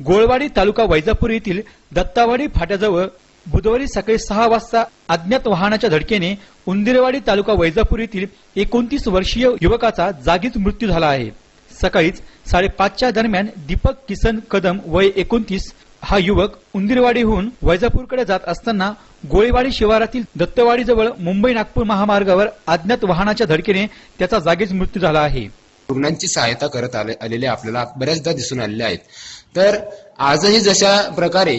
गोळवाडी तालुका वैजापूर येथील दत्तावाडी फाट्याजवळ बुधवारी सकाळी सहा वाजता अज्ञात वाहनाच्या धडकेने उंदिरवाडी तालुका वैजापूर येथील एकोणतीस वर्षीय युवकाचा जागीच मृत्यू झाला आहे. सकाळीच साडेपाचच्या दरम्यान दीपक किसन कदम वय एकोणतीस हा युवक उंदिरवाडीहून वैजापूरकडे जात असताना गोळीवाडी शिवारातील दत्तवाडीजवळ मुंबई नागपूर महामार्गावर अज्ञात वाहनाच्या धडकेने त्याचा जागीच मृत्यू झाला आहे. रुग्णांची सहायता करत आले आलेले आपल्याला बऱ्याचदा दिसून आलेले आहेत. तर आजही जशा प्रकारे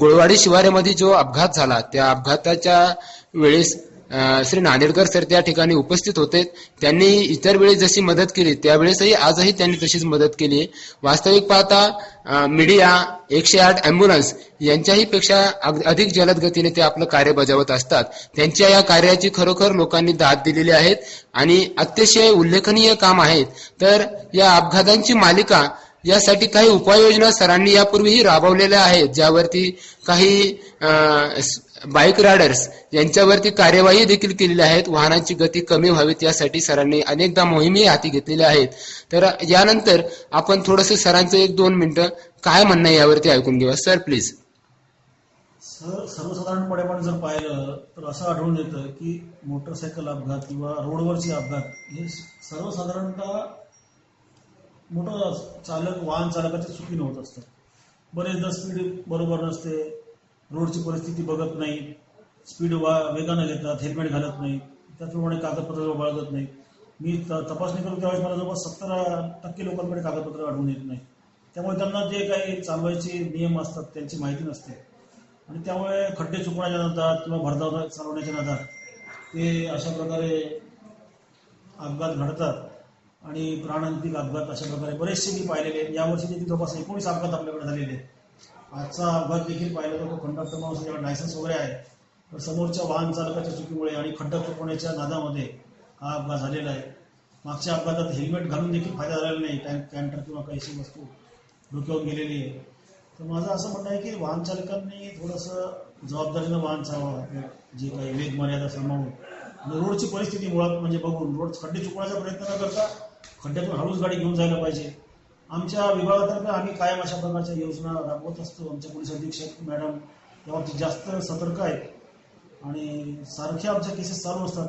गोळवाडी शिवाऱ्यामध्ये जो अपघात झाला त्या अपघाताच्या वेळेस श्री नांदेडकर सर त्या ठिकाणी उपस्थित होते. त्यांनी इतर वेळेस जशी मदत केली त्यावेळेसही आजही त्यांनी तशीच मदत केली. आहे वास्तविक पाहता मीडिया एकशे आठ अँब्युलन्स यांच्याही पेक्षा अग- अधिक जलद गतीने ते आपलं कार्य बजावत असतात. त्यांच्या या कार्याची खरोखर लोकांनी दाद दिलेली आहेत आणि अतिशय उल्लेखनीय काम आहेत. तर या अपघातांची मालिका यासाठी काही उपाययोजना सरांनी यापूर्वीही राबवलेल्या आहेत ज्यावरती काही बाईक रायडर्स यांच्यावरती कार्यवाही देखील केलेल्या आहेत. वाहनांची गती कमी व्हावी यासाठी सरांनी अनेकदा मोहिमी हाती घेतलेल्या आहेत. तर यानंतर आपण थोडस सरांचं एक दोन मिनिटं काय म्हणणं आहे यावरती ऐकून घेऊया. सर प्लीज सर सर्वसाधारणपणे आपण जर पाहिलं तर असं आढळून येतं की मोटरसायकल अपघात किंवा रोडवरचे अपघात हे सर्वसाधारणतः मोठं चालक वाहन चालकाचे चुकीनं होत असतं. बरेचदा स्पीड बरोबर नसते. रोडची परिस्थिती बघत नाही. स्पीड वा वेगानं घेतात हेल्मेट घालत नाही. त्याचप्रमाणे कागदपत्र बाळगत नाही. मी त- तपासणी करून त्यावेळेस मला जवळपास सत्तर टक्के लोकांकडे कागदपत्र आढळून येत नाही. त्यामुळे त्यांना जे काही चालवायचे नियम असतात त्यांची माहिती नसते. आणि त्यामुळे खड्डे चुकण्याच्या नादात किंवा भरधाव चालवण्याच्या नादात ते अशा प्रकारे अपघात घडतात. आणि प्राणांतिक अपघात अशा प्रकारे बरेचसे मी पाहिलेले आहेत. यावर्षी देखील जवळपास एकोणीस अपघात आपल्याकडे झालेले आहेत. आजचा अपघात देखील पाहिला तर तो कंडक्टर माणूस ज्याला लायसन्स वगैरे आहे. तर समोरच्या वाहन चालकाच्या चुकीमुळे आणि खड्डा चुकवण्याच्या नादामध्ये हा अपघात झालेला आहे. मागच्या अपघातात हेल्मेट घालून देखील फायदा झालेला नाही. टँक कॅन्टर किंवा काही वस्तू डोक्यावर गेलेली आहे. तर माझं असं म्हणणं आहे की वाहन चालकांनी थोडंसं जबाबदारीनं वाहन चालवावं. जे काही वेग मर्यादा सांभाळून रोडची परिस्थिती मुळात म्हणजे बघून रोड खड्डे चुकवण्याचा प्रयत्न न करता खड्ड्यातून हळूच गाडी घेऊन जायला पाहिजे. आमच्या विभागातर्फे आम्ही कायम अशा प्रकारच्या योजना राबवत असतो. आमच्या पोलीस अधीक्षक मॅडम यावरती जास्त सतर्क आहेत. आणि सारख्या आमच्या केसेस चालू असतात.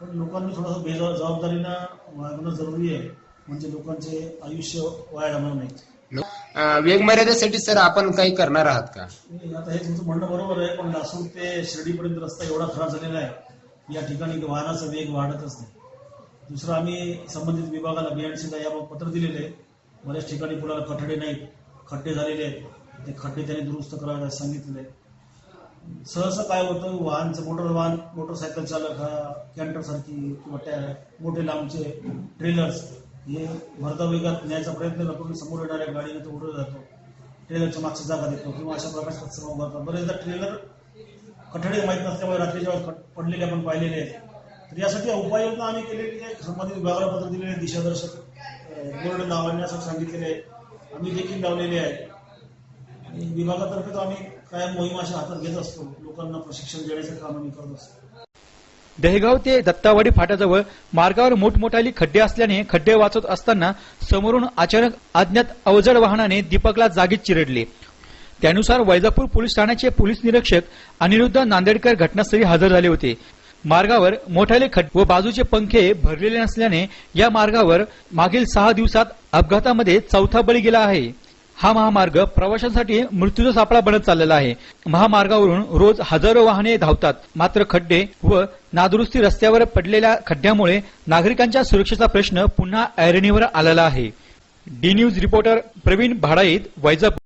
पण लोकांनी थोडंसं बेजा जबाबदारीनं वागणं जरुरी आहे. म्हणजे लोकांचे आयुष्य वाया जाणार नाही वेग मर्यादेसाठी सर आपण काही करणार आहात का? आता हे तुमचं म्हणणं बरोबर आहे पण लासूर ते शिर्डीपर्यंत रस्ता एवढा खराब झालेला आहे. या ठिकाणी वाहनाचा वेग वाढतच नाही दुसरं आम्ही संबंधित विभागाला बीएनसीला याबाबत पत्र दिलेले आहे. बऱ्याच ठिकाणी कुणाला कठडे नाहीत खड्डे झालेले आहेत. ते खड्डे त्यांनी दुरुस्त करायला सांगितलेले आहे. सहसा काय होतं वाहनचं मोटर वाहन मोटरसायकल चालक हा कॅन्टरसारखी किंवा त्या मोठे लांबचे ट्रेलर्स हे भरता वेगात न्यायचा प्रयत्न करून समोर येणाऱ्या गाडीने तो उडत जातो. ट्रेलरच्या मागची जागा देतो किंवा अशा प्रकारचे कचरा बरेचदा ट्रेलर कठडे माहीत नसल्यामुळे रात्रीच्या वेळेस पडलेले आपण पाहिलेले आहेत. तर यासाठी उपाययोजना आम्ही केलेली आहे. संबंधित विभागाला पत्र दिलेले आहे. दिशादर्शक बोर्ड लावण्यासाठी सांगितलेले आहे. आम्ही देखील लावलेले आहे. आणि विभागातर्फे तर आम्ही काय मोहीम अशा हातात घेत असतो. लोकांना प्रशिक्षण देण्याचं काम आम्ही करत असतो. दहेगाव ते दत्तावाडी फाट्याजवळ मार्गावर मोठमोठाली खड्डे असल्याने खड्डे वाचत असताना समोरून अचानक अज्ञात अवजड वाहनाने दीपकला जागीच चिरडले. त्यानुसार वैजापूर पोलीस ठाण्याचे पोलीस निरीक्षक अनिरुद्ध नांदेडकर घटनास्थळी हजर झाले होते. मार्गावर मोठाले खड्डे व बाजूचे पंखे भरलेले नसल्याने या मार्गावर मागील सहा दिवसात अपघातामध्ये चौथा बळी गेला आहे. हा महामार्ग प्रवाशांसाठी मृत्यूचा सापळा बनत चाललेला आहे. महामार्गावरून रोज हजारो वाहने धावतात. मात्र खड्डे व नादुरुस्ती रस्त्यावर पडलेल्या खड्ड्यामुळे नागरिकांच्या सुरक्षेचा प्रश्न पुन्हा ऐरणीवर आलेला आहे. D news reporter Praveen Bhadait Vaijapur.